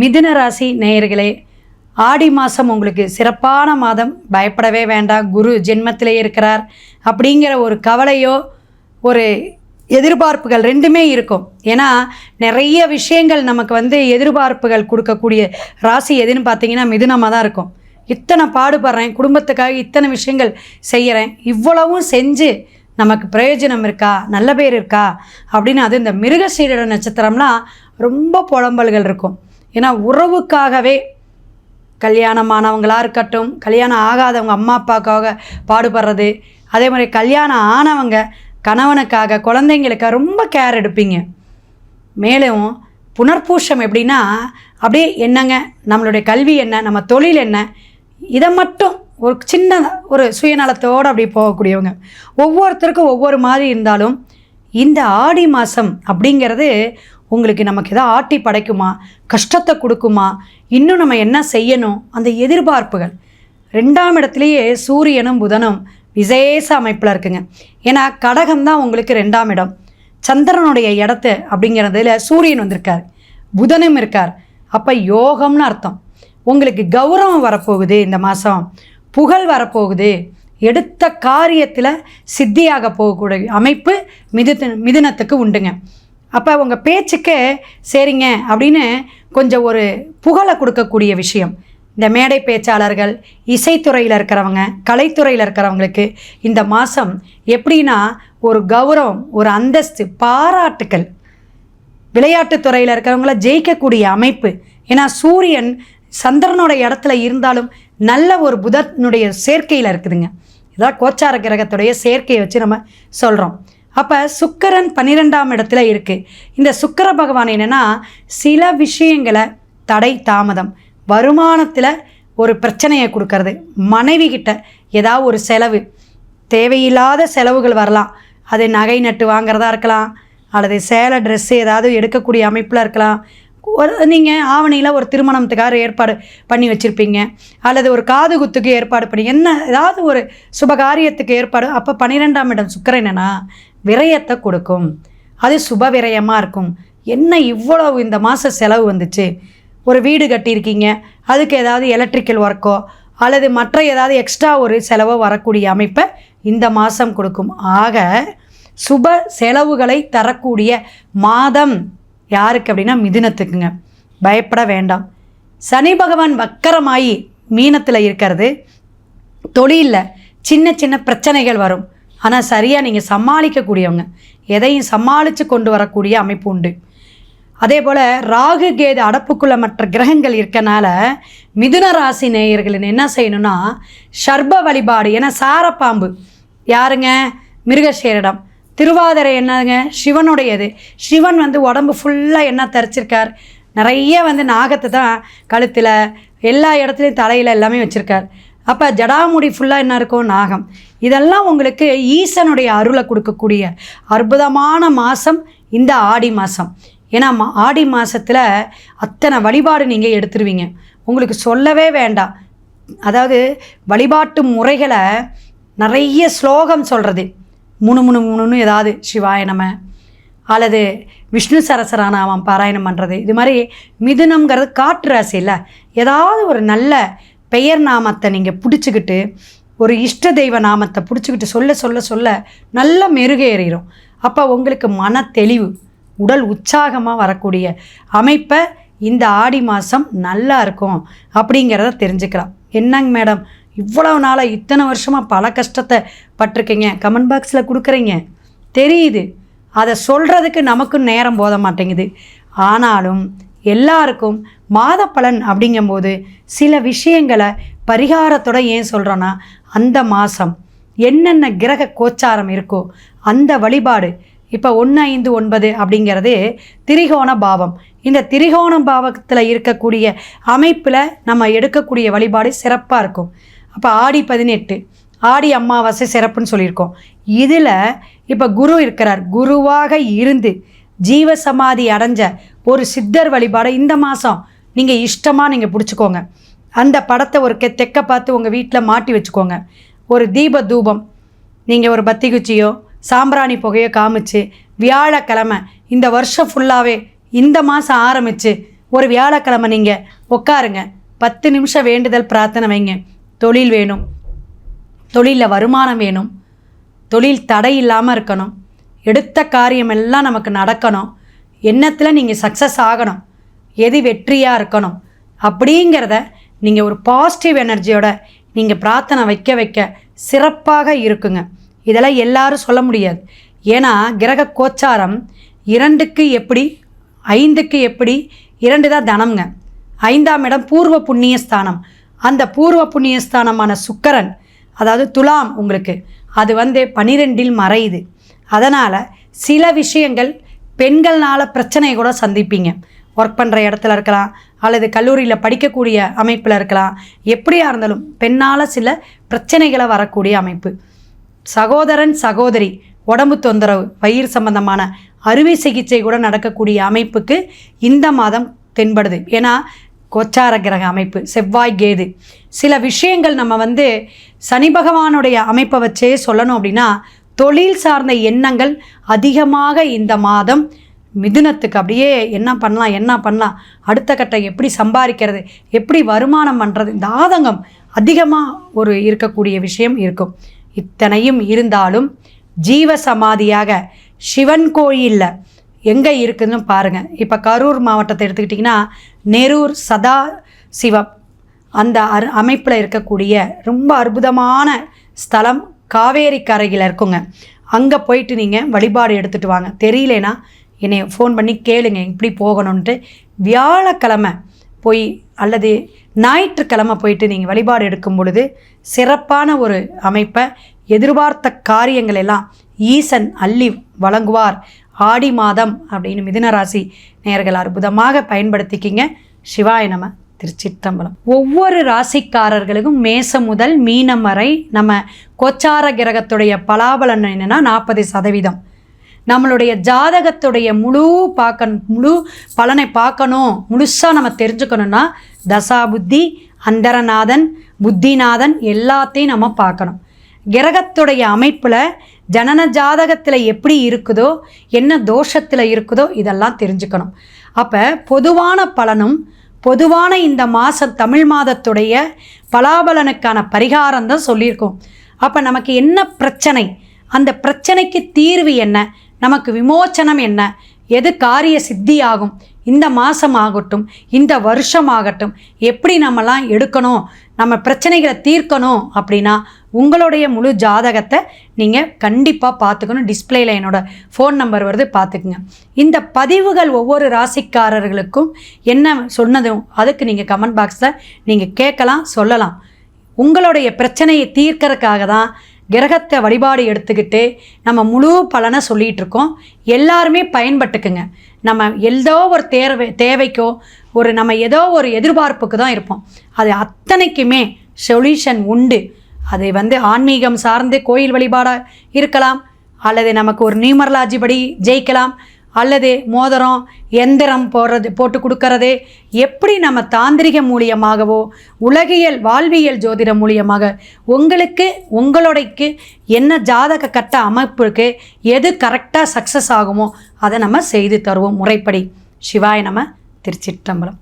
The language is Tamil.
மிதுன ராசி நேயர்களே ஆடி மாதம் உங்களுக்கு சிறப்பான மாதம். பயப்படவே வேண்டாம். குரு ஜென்மத்திலே இருக்கிறார். அப்படிங்கிற ஒரு கவலையோ ஒரு எதிர்பார்ப்புகள் ரெண்டுமே இருக்கும். ஏன்னா நிறைய விஷயங்கள் நமக்கு வந்து எதிர்பார்ப்புகள் கொடுக்கக்கூடிய ராசி எதுன்னு பார்த்தீங்கன்னா மிதுனமாக தான் இருக்கும். இத்தனை பாடுபடுறேன் குடும்பத்துக்காக இத்தனை விஷயங்கள் செய்கிறேன் இவ்வளவும் செஞ்சு நமக்கு பிரயோஜனம் இருக்கா? நல்ல பேர் இருக்கா? அப்படின்னு அது இந்த மிருகசீரட நட்சத்திரம்லாம் ரொம்ப புலம்பல்கள் இருக்கும். ஏன்னா உறவுக்காகவே கல்யாணமானவங்களாக இருக்கட்டும் கல்யாணம் ஆகாதவங்க அம்மா அப்பாக்காக பாடுபடுறது அதே மாதிரி கல்யாணம் ஆனவங்க கணவனுக்காக குழந்தைங்களுக்காக ரொம்ப கேர் எடுப்பீங்க. மேலும் புனர்பூஷம் எப்படின்னா அப்படியே என்னங்க நம்மளுடைய கல்வி என்ன நம்ம தொழில் என்ன இதை மட்டும் ஒரு சின்ன ஒரு சுயநலத்தோடு அப்படி போகக்கூடியவங்க. ஒவ்வொருத்தருக்கும் ஒவ்வொரு மாதிரி இருந்தாலும் இந்த ஆடி மாதம் அப்படிங்கிறது உங்களுக்கு நமக்கு எதாவது ஆட்டி படைக்குமா? கஷ்டத்தை கொடுக்குமா? இன்னும் நம்ம என்ன செய்யணும்? அந்த எதிர்பார்ப்புகள். ரெண்டாம் இடத்துலையே சூரியனும் புதனும் விசேஷ அமைப்பில் இருக்குங்க. ஏன்னா கடகம் தான் உங்களுக்கு ரெண்டாம் இடம். சந்திரனுடைய இடத்து அப்படிங்கிறதுல சூரியன் வந்திருக்கார். புதனும் இருக்கார். அப்போ யோகம்னு அர்த்தம். உங்களுக்கு கௌரவம் வரப்போகுது இந்த மாதம் புகழ் வரப்போகுது. எடுத்த காரியத்தில் சித்தியாக போகக்கூடிய அமைப்பு மிதுன மிதுனத்துக்கு உண்டுங்க. அப்போ உங்கள் பேச்சுக்கு சரிங்க அப்படின்னு கொஞ்சம் ஒரு புகழை கொடுக்கக்கூடிய விஷயம். இந்த மேடை பேச்சாளர்கள் இசைத்துறையில் இருக்கிறவங்க கலைத்துறையில் இருக்கிறவங்களுக்கு இந்த மாதம் எப்படின்னா ஒரு கௌரவம் ஒரு அந்தஸ்து பாராட்டுக்கள். விளையாட்டுத்துறையில் இருக்கிறவங்கள ஜெயிக்கக்கூடிய அமைப்பு. ஏன்னா சூரியன் சந்திரனோட இடத்துல இருந்தாலும் நல்ல ஒரு புதனுடைய சேர்க்கையில் இருக்குதுங்க. இதான் கோச்சார கிரகத்துடைய சேர்க்கையை வச்சு நம்ம சொல்கிறோம் அப்போ சுக்கரன் பன்னிரெண்டாம் இடத்துல இருக்குது இந்த சுக்கர பகவான் என்னென்னா சில விஷயங்களை தடை தாமதம் வருமானத்தில் ஒரு பிரச்சனையை கொடுக்கறது. மனைவி கிட்ட ஏதாவது ஒரு செலவு தேவையில்லாத செலவுகள் வரலாம். அது நகை நட்டு வாங்குறதா இருக்கலாம் அல்லது சேலை ட்ரெஸ்ஸு ஏதாவது எடுக்கக்கூடிய அமைப்பில் இருக்கலாம். ஒரு நீங்கள் ஆவணியில் ஒரு திருமணத்துக்காக ஏற்பாடு பண்ணி வச்சுருப்பீங்க. அல்லது ஒரு காது குத்துக்கு ஏற்பாடு பண்ணி என்ன ஏதாவது ஒரு சுபகாரியத்துக்கு ஏற்பாடு. அப்போ பன்னிரெண்டாம் இடம் சுக்கரன் என்னன்னா விரயத்தை கொடுக்கும். அது சுப விரயமாக இருக்கும். என்ன இவ்வளவு இந்த மாத செலவு வந்துச்சு? ஒரு வீடு கட்டியிருக்கீங்க. அதுக்கு ஏதாவது எலக்ட்ரிக்கல் ஒர்க்கோ அல்லது மற்ற ஏதாவது எக்ஸ்ட்ரா ஒரு செலவோ வரக்கூடிய அமைப்பை இந்த மாதம் கொடுக்கும். ஆக சுப செலவுகளை தரக்கூடிய மாதம் யாருக்கு அப்படின்னா மிதுனத்துக்குங்க. பயப்பட வேண்டாம். சனி பகவான் வக்கரமாயி மீனத்தில் இருக்கிறது. தொழிலில் சின்ன சின்ன பிரச்சனைகள் வரும். ஆனால் சரியாக நீங்கள் சமாளிக்கக்கூடியவங்க. எதையும் சமாளித்து கொண்டு வரக்கூடிய அமைப்பு உண்டு. அதே போல் ராகு கேது அடப்புக்குள்ள மற்ற கிரகங்கள் இருக்கனால மிதுன ராசி நேயர்கள் என்ன செய்யணும்னா சர்ப வழிபாடு ஏன்னா சாரப்பாம்பு. யாருங்க? மிருகசேரிடம். திருவாதிரை என்னங்க சிவனுடையது. சிவன் வந்து உடம்பு ஃபுல்லாக என்ன தரிச்சிருக்கார்? நிறைய வந்து நாகத்தை தான் கழுத்தில் எல்லா இடத்துலையும் தலையில் எல்லாமே வச்சுருக்கார். அப்போ ஜடாமுடி ஃபுல்லாக என்ன இருக்கும்? நாகம். இதெல்லாம் உங்களுக்கு ஈசனுடைய அருளை கொடுக்கக்கூடிய அற்புதமான மாதம் இந்த ஆடி மாதம் ஏன்னா ஆடி மாதத்தில் அத்தனை வழிபாடு நீங்கள் எடுத்துருவீங்க. உங்களுக்கு சொல்லவே வேண்டாம். அதாவது வழிபாட்டு முறைகளை நிறைய ஸ்லோகம் சொல்கிறது முணு முணு முணுன்னு ஏதாவது சிவாய நம அல்லது விஷ்ணு சரசரானாமம் பாராயணம் பண்ணுறது இது மாதிரி மிதுனம்ங்கிறது காற்று ராசி இல்லை ஏதாவது ஒரு நல்ல பெயர் நாமத்தை நீங்கள் பிடிச்சிக்கிட்டு ஒரு இஷ்ட தெய்வ நாமத்தை பிடிச்சிக்கிட்டு சொல்ல சொல்ல சொல்ல நல்லா மெருகேறிடும் அப்போ உங்களுக்கு மன தெளிவு உடல் உற்சாகமாக வரக்கூடிய அமைப்பை இந்த ஆடி மாதம் நல்லா இருக்கும் அப்படிங்கிறத தெரிஞ்சுக்கலாம். என்னங்க மேடம்? இவ்வளவு நாளாக இத்தனை வருஷமாக பல கஷ்டத்தை பட்டிருக்கீங்க. கமெண்ட் பாக்ஸில் கொடுக்குறீங்க. தெரியுது. அதை சொல்கிறதுக்கு நமக்கும் நேரம் போத மாட்டேங்குது. ஆனாலும் எல்லாருக்கும் மாத பலன் அப்படிங்கும்போது சில விஷயங்களை பரிகாரத்தோட ஏன் சொல்கிறோன்னா அந்த மாதம் என்னென்ன கிரக கோச்சாரம் இருக்கோ அந்த வழிபாடு. இப்போ ஒன்று ஐந்து ஒன்பது அப்படிங்கிறது திரிகோண பாவம். இந்த திரிகோண பாவத்தில் இருக்கக்கூடிய அமைப்பில் நம்ம எடுக்கக்கூடிய வழிபாடு சிறப்பாக இருக்கும். அப்போ ஆடி பதினெட்டு ஆடி அமாவாசை சிறப்புன்னு சொல்லியிருக்கோம். இதில் இப்போ குரு இருக்கிறார். குருவாக இருந்து ஜீவ சமாதி அடைஞ்ச ஒரு சித்தர் வழிபாடை இந்த மாதம் நீங்கள் இஷ்டமாக நீங்கள் பிடிச்சிக்கோங்க. அந்த படத்தை ஒரு கெ தெக்க பார்த்து உங்கள் வீட்டில் மாட்டி வச்சுக்கோங்க. ஒரு தீப தூபம். நீங்கள் ஒரு பத்தி குச்சியோ சாம்பிராணி புகையோ காமிச்சு வியாழக்கிழமை இந்த வருஷம் ஃபுல்லாகவே இந்த மாதம் ஆரம்பித்து ஒரு வியாழக்கிழமை நீங்கள் உட்காருங்க பத்து நிமிஷம் வேண்டுதல் பிரார்த்தனை வைங்க. தொழில் வேணும். தொழிலில் வருமானம் வேணும். தொழில் தடை இல்லாமல் இருக்கணும். எடுத்த காரியமெல்லாம் நமக்கு நடக்கணும். எண்ணத்தில் நீங்கள் சக்ஸஸ் ஆகணும். எது வெற்றியாக இருக்கணும். அப்படிங்கிறத நீங்கள் ஒரு பாசிட்டிவ் எனர்ஜியோட நீங்கள் பிரார்த்தனை வைக்க வைக்க சிறப்பாக இருக்குங்க. இதெல்லாம் எல்லாரும் சொல்ல முடியாது. ஏன்னா கிரக கோச்சாரம் இரண்டுக்கு எப்படி ஐந்துக்கு எப்படி இரண்டு தான் தனம்ங்க. ஐந்தாம் இடம் பூர்வ புண்ணிய ஸ்தானம். அந்த பூர்வ புண்ணிய ஸ்தானமான சுக்கரன் அதாவது துலாம் உங்களுக்கு அது வந்து பனிரெண்டில் மறையுது. அதனால் சில விஷயங்கள் பெண்கள்னால பிரச்சனையை கூட சந்திப்பீங்க. ஒர்க் பண்ணுற இடத்துல இருக்கலாம் அல்லது கல்லூரியில் படிக்கக்கூடிய அமைப்பில் இருக்கலாம். எப்படியா இருந்தாலும் பெண்ணால் சில பிரச்சனைகளை வரக்கூடிய அமைப்பு. சகோதரன் சகோதரி உடம்பு தொந்தரவு வயிறு சம்பந்தமான அறுவை சிகிச்சை கூட நடக்கக்கூடிய அமைப்புக்கு இந்த மாதம் தென்படுது. ஏன்னா கோச்சார கிரக அமைப்பு செவ்வாய் கேது. சில விஷயங்கள் நம்ம வந்து சனி பகவானுடைய அமைப்பை வச்சே சொல்லணும் அப்படின்னா தொழில் சார்ந்த எண்ணங்கள் அதிகமாக இந்த மாதம் மிதுனத்துக்கு அப்படியே என்ன பண்ணலாம் என்ன பண்ணலாம் அடுத்த கட்டம் எப்படி சம்பாதிக்கிறது எப்படி வருமானம் பண்ணுறது இந்த ஆதங்கம் அதிகமாக ஒரு இருக்கக்கூடிய விஷயம் இருக்கும். இத்தனையும் இருந்தாலும் ஜீவ சமாதியாக சிவன் கோயிலில் எங்கே இருக்குதுன்னு பாருங்கள் இப்போ கரூர் மாவட்டத்தை எடுத்துக்கிட்டிங்கன்னா நெரூர் சதா சிவம் அந்த அரு அமைப்பில் இருக்கக்கூடிய ரொம்ப அற்புதமான ஸ்தலம் காவேரி கரையில் இருக்குங்க. அங்கே போயிட்டு நீங்கள் வழிபாடு எடுத்துகிட்டு வாங்க. தெரியலனா என்னை ஃபோன் பண்ணி கேளுங்க. இப்படி போகணுன்ட்டு வியாழக்கிழமை போய் அல்லது ஞாயிற்றுக்கிழமை போயிட்டு நீங்கள் வழிபாடு எடுக்கும் பொழுது சிறப்பான ஒரு அமைப்பை எதிர்பார்த்த காரியங்கள் எல்லாம் ஈசன் அள்ளி வழங்குவார். ஆடி மாதம் அப்படின்னு மிதுன ராசி நேர்கள் அற்புதமாக பயன்படுத்திக்கிங்க. சிவாய நம்ம திருச்சிற்றம்பலம். ஒவ்வொரு ராசிக்காரர்களுக்கும் மேசம் முதல் மீனம் வரை நம்ம கோச்சார கிரகத்துடைய பலாபலன் என்னென்னா நாற்பது சதவீதம். நம்மளுடைய ஜாதகத்துடைய முழு பார்க்கணும் முழு பலனை பார்க்கணும் முழுசாக நம்ம தெரிஞ்சுக்கணுன்னா தசா புத்தி அந்தரநாதன் புத்திநாதன் எல்லாத்தையும் நம்ம பார்க்கணும். கிரகத்துடைய அமைப்பில் ஜனன ஜாதகத்தில் எப்படி இருக்குதோ என்ன தோஷத்தில் இருக்குதோ இதெல்லாம் தெரிஞ்சுக்கணும். அப்போ பொதுவான பலனும் பொதுவான இந்த மாதம் தமிழ் மாதத்துடைய பலாபலனுக்கான பரிகாரம் தான் சொல்லியிருக்கோம். அப்போ நமக்கு என்ன பிரச்சனை? அந்த பிரச்சனைக்கு தீர்வு என்ன? நமக்கு விமோச்சனம் என்ன? எது காரிய சித்தியாகும்? இந்த மாதம் ஆகட்டும் இந்த வருஷம் ஆகட்டும் எப்படி நம்மலாம் எடுக்கணும்? நம்ம பிரச்சனைகளை தீர்க்கணும் அப்படின்னா உங்களுடைய முழு ஜாதகத்தை நீங்கள் கண்டிப்பாக பார்த்துக்கணும். டிஸ்பிளேயில் என்னோட ஃபோன் நம்பர் வருது பார்த்துக்குங்க. இந்த பதிவுகள் ஒவ்வொரு ராசிக்காரர்களுக்கும் என்ன சொன்னதும் அதுக்கு நீங்கள் கமெண்ட் பாக்ஸில் நீங்கள் கேட்கலாம் சொல்லலாம். உங்களுடைய பிரச்சனையை தீர்க்கறதுக்காக தான் கிரகத்தை வழிபாடு எடுத்துக்கிட்டு நம்ம முழு பலனை சொல்லிகிட்டு இருக்கோம் எல்லாருமே பயன்பட்டுக்குங்க. நம்ம ஏதோ ஒரு தேவை தேவைக்கோ ஒரு நம்ம ஏதோ ஒரு எதிர்பார்ப்புக்கு தான் இருப்போம். அது அத்தனைக்குமே சொல்யூஷன் உண்டு. அதை வந்து ஆன்மீகம் சார்ந்து கோயில் வழிபாடாக இருக்கலாம். அல்லது நமக்கு ஒரு நியூமரலாஜி படி ஜெயிக்கலாம். அல்லது மோதிரம் எந்திரம் போடுறது போட்டு கொடுக்கறது எப்படி நம்ம தாந்திரிக மூலியமாகவோ உலகியல் வாழ்வியல் ஜோதிடம் மூலியமாக உங்களுக்கு உங்களுடைக்கு என்ன ஜாதக கட்ட அமைப்புக்கு எது கரெக்டாக சக்ஸஸ் ஆகுமோ அதை நம்ம செய்து தருவோம் முறைப்படி. சிவாய நம்ம திருச்சிற்றம்பலம்.